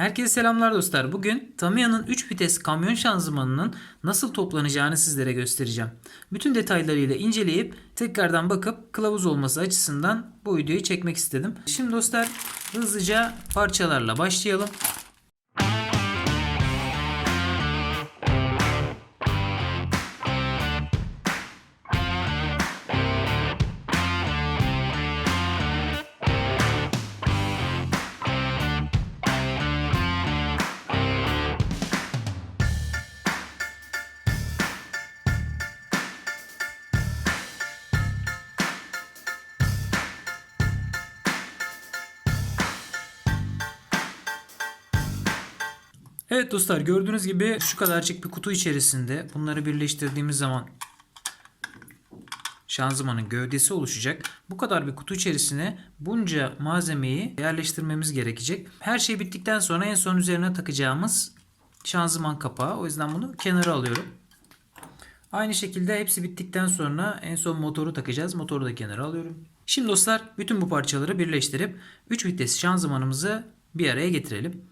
Herkese selamlar dostlar. Bugün Tamiya'nın 3 vites kamyon şanzımanının nasıl toplanacağını sizlere göstereceğim. Bütün detaylarıyla inceleyip tekrardan bakıp kılavuz olması açısından bu videoyu çekmek istedim. Şimdi dostlar hızlıca parçalarla başlayalım. Evet dostlar gördüğünüz gibi şu kadarcık bir kutu içerisinde bunları birleştirdiğimiz zaman şanzımanın gövdesi oluşacak. Bu kadar bir kutu içerisine bunca malzemeyi yerleştirmemiz gerekecek. Her şey bittikten sonra en son üzerine takacağımız şanzıman kapağı. O yüzden bunu kenara alıyorum. Aynı şekilde hepsi bittikten sonra en son motoru takacağız. Motoru da kenara alıyorum. Şimdi dostlar bütün bu parçaları birleştirip 3 vites şanzımanımızı bir araya getirelim.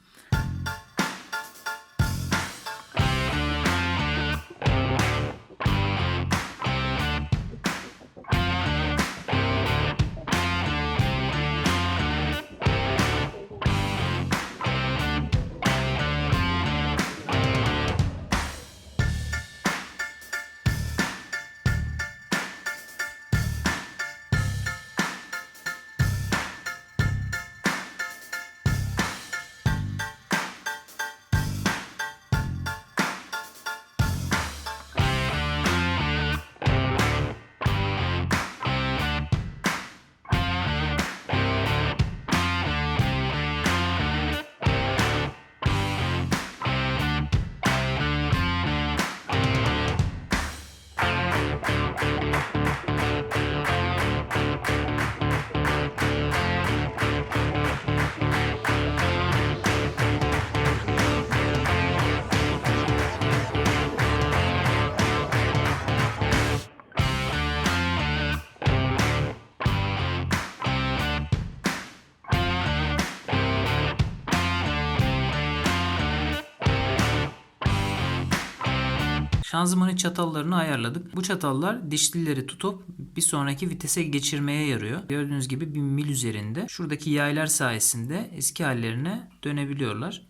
Şanzımanın çatallarını ayarladık. Bu çatallar dişlileri tutup bir sonraki vitese geçirmeye yarıyor. Gördüğünüz gibi bir mil üzerinde. Şuradaki yaylar sayesinde eski hallerine dönebiliyorlar.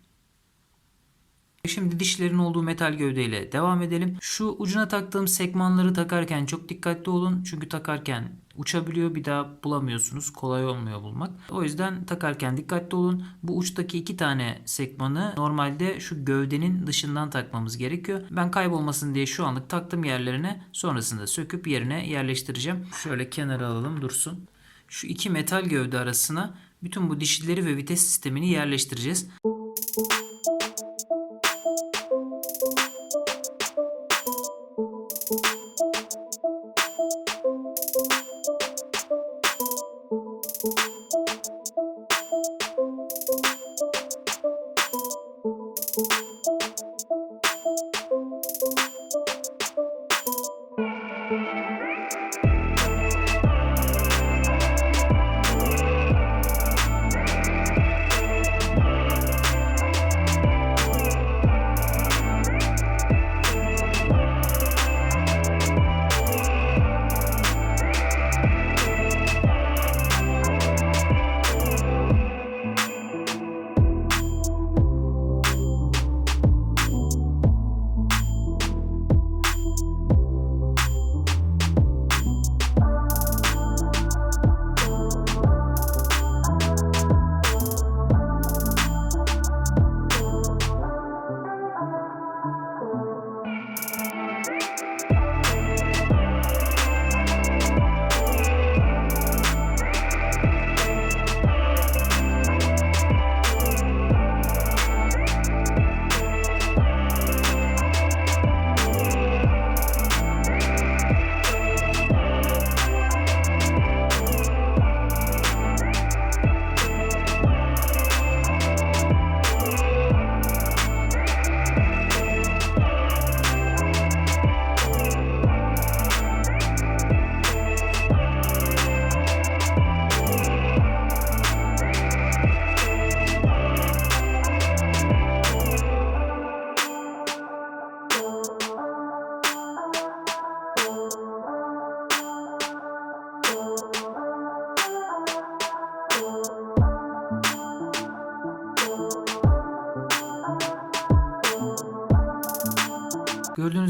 Şimdi dişlerin olduğu metal gövdeyle devam edelim. Şu ucuna taktığım sekmanları takarken çok dikkatli olun. Çünkü takarken uçabiliyor bir daha bulamıyorsunuz. Kolay olmuyor bulmak. O yüzden takarken dikkatli olun. Bu uçtaki iki tane sekmanı normalde şu gövdenin dışından takmamız gerekiyor. Ben kaybolmasın diye şu anlık taktım yerlerine. Sonrasında söküp yerine yerleştireceğim. Şöyle kenara alalım dursun. Şu iki metal gövde arasına bütün bu dişlileri ve vites sistemini yerleştireceğiz. Gördüğünüz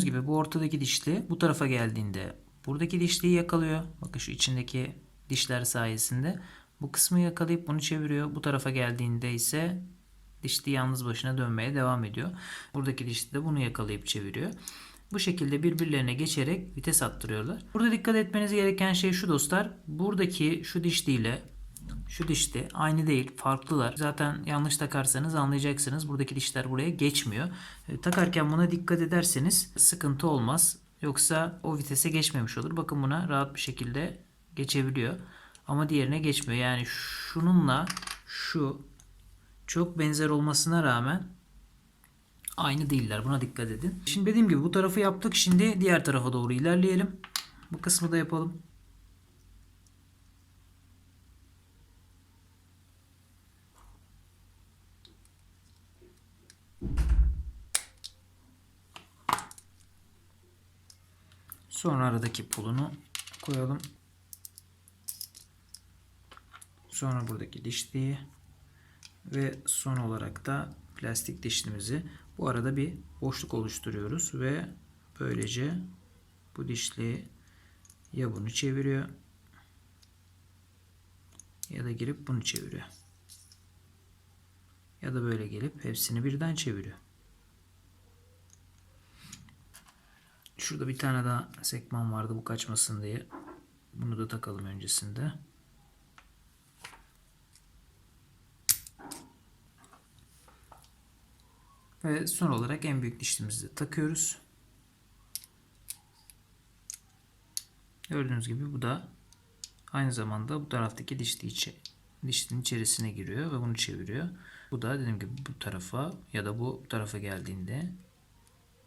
gibi bu ortadaki dişli bu tarafa geldiğinde buradaki dişliyi yakalıyor. Bakın şu içindeki dişler sayesinde bu kısmı yakalayıp bunu çeviriyor. Bu tarafa geldiğinde ise dişli yalnız başına dönmeye devam ediyor. Buradaki dişli de bunu yakalayıp çeviriyor. Bu şekilde birbirlerine geçerek vites attırıyorlar. Burada dikkat etmeniz gereken şey şu dostlar. Buradaki şu dişliyle şu dişli aynı değil, farklılar. Zaten yanlış takarsanız anlayacaksınız. Buradaki dişler buraya geçmiyor. E, takarken buna dikkat ederseniz sıkıntı olmaz. Yoksa o vitese geçmemiş olur. Bakın buna rahat bir şekilde geçebiliyor. Ama diğerine geçmiyor. Yani şununla şu çok benzer olmasına rağmen aynı değiller. Buna dikkat edin. Şimdi dediğim gibi bu tarafı yaptık. Şimdi diğer tarafa doğru ilerleyelim. Bu kısmı da yapalım. Sonra aradaki pulunu koyalım. Sonra buradaki dişliği ve son olarak da plastik dişlimizi bu arada bir boşluk oluşturuyoruz ve böylece bu dişliği ya bunu çeviriyor ya da girip bunu çeviriyor. Ya da böyle gelip hepsini birden çeviriyor. Şurada bir tane daha sekman vardı bu kaçmasın diye. Bunu da takalım öncesinde. Ve son olarak en büyük dişlimizi de takıyoruz. Gördüğünüz gibi bu da aynı zamanda bu taraftaki dişli içi, dişlinin içerisine giriyor ve bunu çeviriyor. Bu da dediğim gibi bu tarafa ya da bu tarafa geldiğinde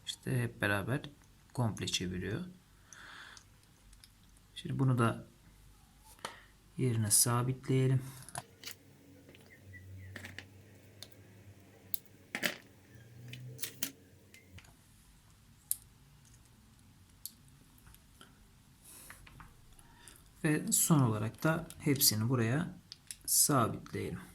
işte hep beraber komple çeviriyor. Şimdi bunu da yerine sabitleyelim. Ve son olarak da hepsini buraya sabitleyelim.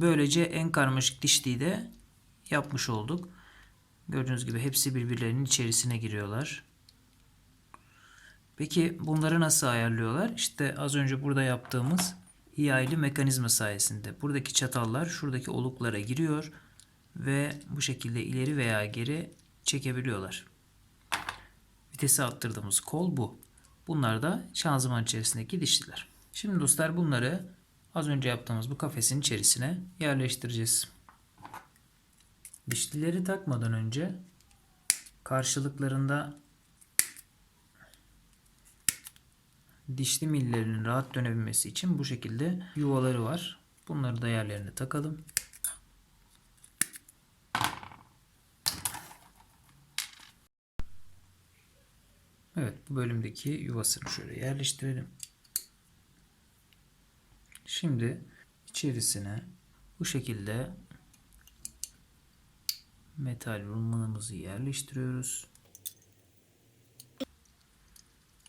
Böylece en karmaşık dişliği de yapmış olduk. Gördüğünüz gibi hepsi birbirlerinin içerisine giriyorlar. Peki bunları nasıl ayarlıyorlar? İşte az önce burada yaptığımız hiyaylı mekanizma sayesinde. Buradaki çatallar şuradaki oluklara giriyor ve bu şekilde ileri veya geri çekebiliyorlar. Vitesi arttırdığımız kol bu. Bunlar da şanzıman içerisindeki dişliler. Şimdi dostlar bunları az önce yaptığımız bu kafesin içerisine yerleştireceğiz. Dişlileri takmadan önce karşılıklarında dişli millerinin rahat dönebilmesi için bu şekilde yuvaları var. Bunları da yerlerine takalım. Evet bu bölümdeki yuvasını şöyle yerleştirelim. Şimdi içerisine bu şekilde metal rulmanımızı yerleştiriyoruz.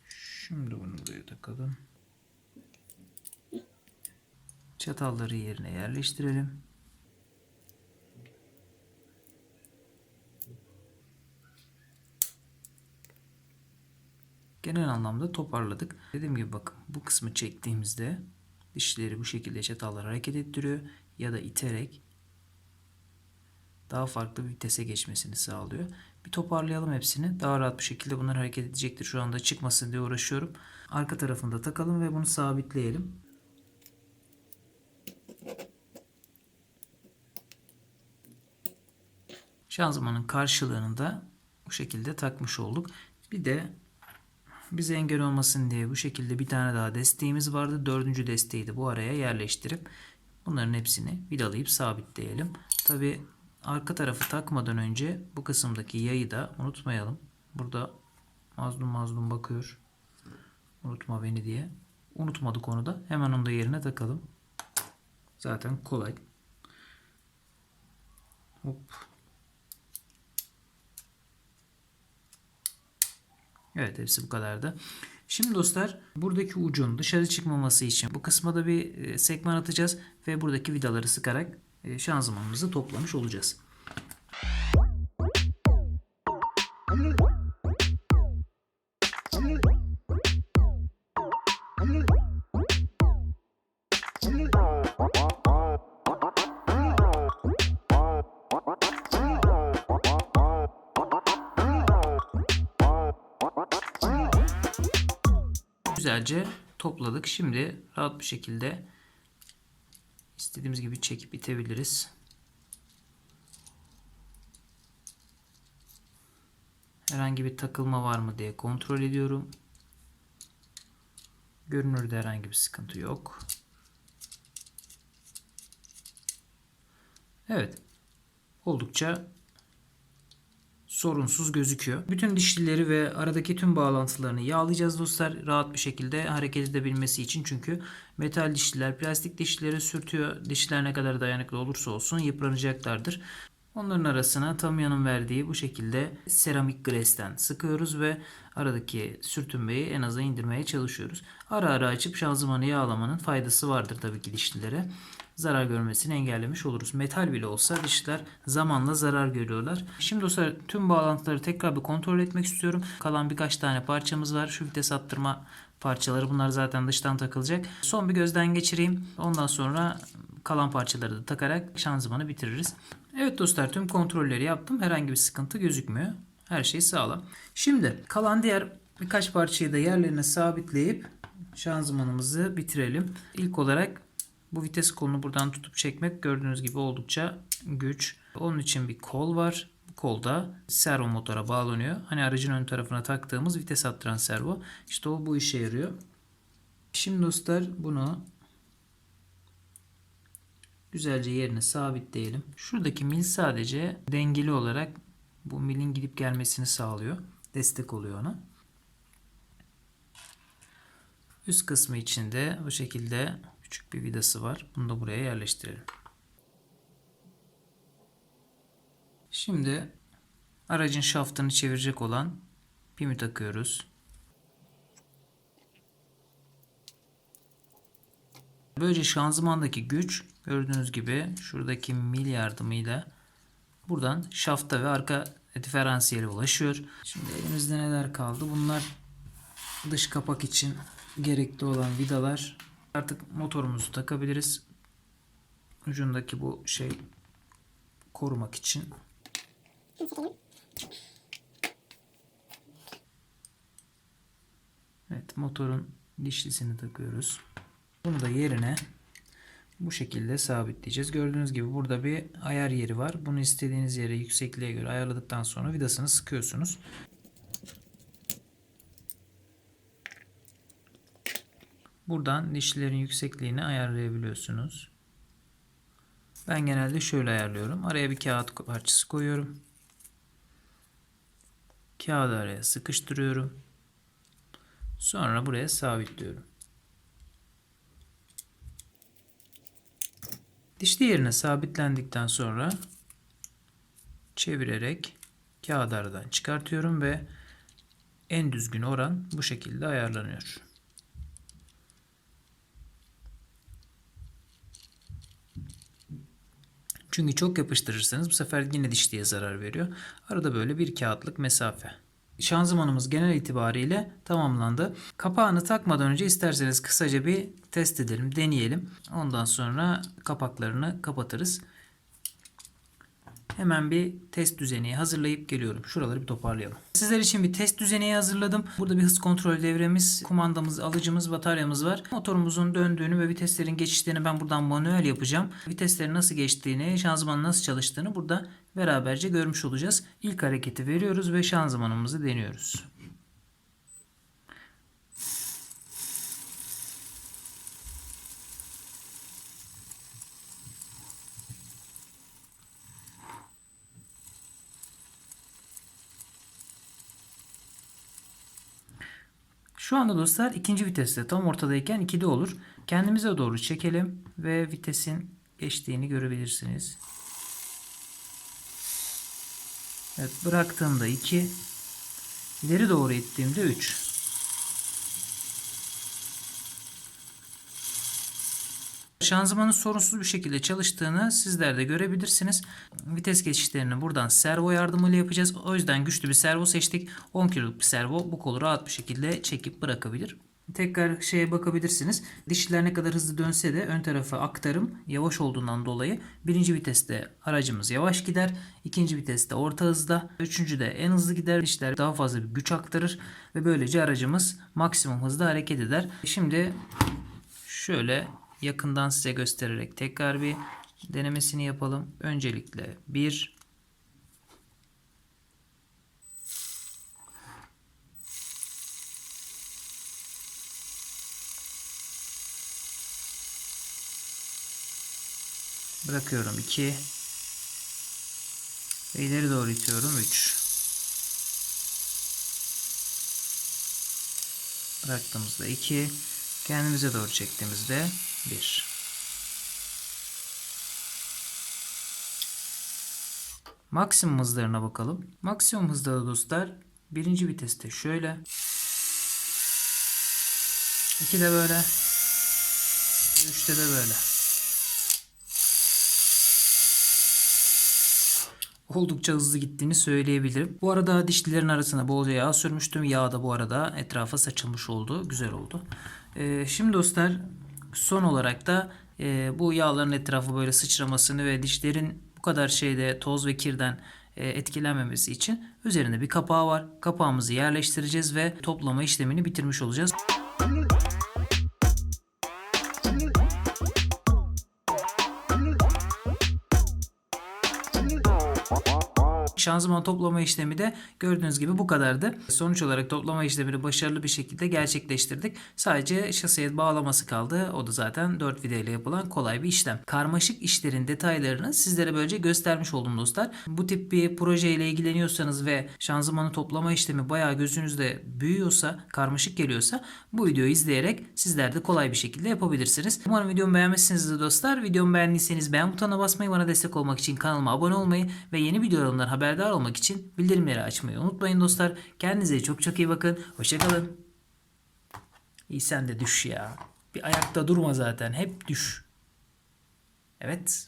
Şimdi bunu buraya takalım. Çatalları yerine yerleştirelim. Genel anlamda toparladık. Dediğim gibi bakın bu kısmı çektiğimizde dişleri bu şekilde çatallar hareket ettiriyor ya da iterek daha farklı bir vitese geçmesini sağlıyor. Bir toparlayalım hepsini. Daha rahat bir şekilde bunlar hareket edecektir. Şu anda çıkmasın diye uğraşıyorum. Arka tarafında takalım ve bunu sabitleyelim. Şanzımanın karşılığını da bu şekilde takmış olduk. Bir de bize engel olmasın diye bu şekilde bir tane daha desteğimiz vardı. Dördüncü desteği de bu araya yerleştirip bunların hepsini vidalayıp sabitleyelim. Tabi arka tarafı takmadan önce bu kısımdaki yayı da unutmayalım. Burada mazlum mazlum bakıyor. Unutma beni diye. Unutmadık onu da. Hemen onu da yerine takalım. Zaten kolay. Hop. Evet hepsi bu kadardı. Şimdi dostlar buradaki ucun dışarı çıkmaması için bu kısma da bir e, sekman atacağız ve buradaki vidaları sıkarak e, şanzımanımızı toplamış olacağız. Güzelce topladık. Şimdi rahat bir şekilde istediğimiz gibi çekip itebiliriz. Herhangi bir takılma var mı diye kontrol ediyorum. Görünürde herhangi bir sıkıntı yok. Evet. Oldukça sorunsuz gözüküyor. Bütün dişlileri ve aradaki tüm bağlantılarını yağlayacağız dostlar. Rahat bir şekilde hareket edebilmesi için. Çünkü metal dişliler plastik dişlilere sürtüyor. Dişler ne kadar dayanıklı olursa olsun yıpranacaklardır. Onların arasına Tamiya'nın verdiği bu şekilde seramik gresten sıkıyoruz ve aradaki sürtünmeyi en aza indirmeye çalışıyoruz. Ara ara açıp şanzımanı yağlamanın faydası vardır tabii ki dişlilere. Zarar görmesini engellemiş oluruz. Metal bile olsa dişler zamanla zarar görüyorlar. Şimdi dostlar tüm bağlantıları tekrar bir kontrol etmek istiyorum. Kalan birkaç tane parçamız var. Şu vites attırma parçaları bunlar zaten dıştan takılacak. Son bir gözden geçireyim. Ondan sonra kalan parçaları da takarak şanzımanı bitiririz. Evet dostlar tüm kontrolleri yaptım. Herhangi bir sıkıntı gözükmüyor. Her şey sağlam. Şimdi kalan diğer birkaç parçayı da yerlerine sabitleyip şanzımanımızı bitirelim. İlk olarak bu vites kolunu buradan tutup çekmek gördüğünüz gibi oldukça güç. Onun için bir kol var. Bu kol da servo motora bağlanıyor. Hani aracın ön tarafına taktığımız vites attıran servo. İşte o bu işe yarıyor. Şimdi dostlar bunu güzelce yerine sabitleyelim. Şuradaki mil sadece dengeli olarak bu milin gidip gelmesini sağlıyor. Destek oluyor ona. Üst kısmı içinde bu şekilde küçük bir vidası var. Bunu da buraya yerleştirelim. Şimdi aracın şaftını çevirecek olan pimi takıyoruz. Böylece şanzımandaki güç gördüğünüz gibi şuradaki mil yardımıyla buradan şafta ve arka diferansiyele ulaşıyor. Şimdi elimizde neler kaldı? Bunlar dış kapak için gerekli olan vidalar. Artık motorumuzu takabiliriz. Ucundaki bu şey korumak için. Evet motorun dişlisini takıyoruz. Bunu da yerine bu şekilde sabitleyeceğiz. Gördüğünüz gibi burada bir ayar yeri var. Bunu istediğiniz yere yüksekliğe göre ayarladıktan sonra vidasını sıkıyorsunuz. Buradan dişlerin yüksekliğini ayarlayabiliyorsunuz. Ben genelde şöyle ayarlıyorum. Araya bir kağıt parçası koyuyorum. Kağıdı araya sıkıştırıyorum. Sonra buraya sabitliyorum. Dişli yerine sabitlendikten sonra çevirerek kağıdı aradan çıkartıyorum ve en düzgün oran bu şekilde ayarlanıyor. Çünkü çok yapıştırırsanız bu sefer yine dişliye zarar veriyor. Arada böyle bir kağıtlık mesafe. Şanzımanımız genel itibariyle tamamlandı. Kapağını takmadan önce isterseniz kısaca bir test edelim, deneyelim. Ondan sonra kapaklarını kapatırız. Hemen bir test düzeneği hazırlayıp geliyorum. Şuraları bir toparlayalım. Sizler için bir test düzeneği hazırladım. Burada bir hız kontrol devremiz, kumandamız, alıcımız, bataryamız var. Motorumuzun döndüğünü ve viteslerin geçişlerini ben buradan manuel yapacağım. Viteslerin nasıl geçtiğini, şanzımanın nasıl çalıştığını burada beraberce görmüş olacağız. İlk hareketi veriyoruz ve şanzımanımızı deniyoruz. Şu anda dostlar ikinci viteste tam ortadayken 2'de olur. Kendimize doğru çekelim ve vitesin geçtiğini görebilirsiniz. Evet bıraktığımda 2. İleri doğru ittiğimde 3. Şanzımanın sorunsuz bir şekilde çalıştığını sizler de görebilirsiniz. Vites geçişlerini buradan servo yardımıyla yapacağız. O yüzden güçlü bir servo seçtik. 10 kiloluk bir servo bu kolu rahat bir şekilde çekip bırakabilir. Tekrar şeye bakabilirsiniz. Dişliler ne kadar hızlı dönse de ön tarafa aktarım yavaş olduğundan dolayı birinci viteste aracımız yavaş gider. ikinci viteste orta hızda. Üçüncü de en hızlı gider. Dişler daha fazla bir güç aktarır ve böylece aracımız maksimum hızda hareket eder. Şimdi şöyle yakından size göstererek tekrar bir denemesini yapalım. Öncelikle bir Bırakıyorum 2. Ve ileri doğru itiyorum 3. Bıraktığımızda 2. Kendimize doğru çektiğimizde 1. Maksimum hızlarına bakalım. Maksimum hızda da dostlar birinci viteste şöyle. 2 de böyle. 3'te de böyle. oldukça hızlı gittiğini söyleyebilirim. Bu arada dişlilerin arasına bolca yağ sürmüştüm. Yağ da bu arada etrafa saçılmış oldu. Güzel oldu. Ee, şimdi dostlar son olarak da e, bu yağların etrafı böyle sıçramasını ve dişlerin bu kadar şeyde toz ve kirden e, etkilenmemesi için üzerinde bir kapağı var. Kapağımızı yerleştireceğiz ve toplama işlemini bitirmiş olacağız. Şanzıman toplama işlemi de gördüğünüz gibi bu kadardı. Sonuç olarak toplama işlemini başarılı bir şekilde gerçekleştirdik. Sadece şasiye bağlaması kaldı. O da zaten 4 vida ile yapılan kolay bir işlem. Karmaşık işlerin detaylarını sizlere böylece göstermiş oldum dostlar. Bu tip bir projeyle ilgileniyorsanız ve şanzımanı toplama işlemi bayağı gözünüzde büyüyorsa, karmaşık geliyorsa bu videoyu izleyerek sizler de kolay bir şekilde yapabilirsiniz. Umarım videomu beğenmişsinizdir dostlar. Videomu beğendiyseniz beğen butonuna basmayı, bana destek olmak için kanalıma abone olmayı ve yeni videolarımdan haberdar olmak için bildirimleri açmayı unutmayın dostlar. Kendinize çok çok iyi bakın. Hoşçakalın. İyi sen de düş ya. Bir ayakta durma zaten. Hep düş. Evet.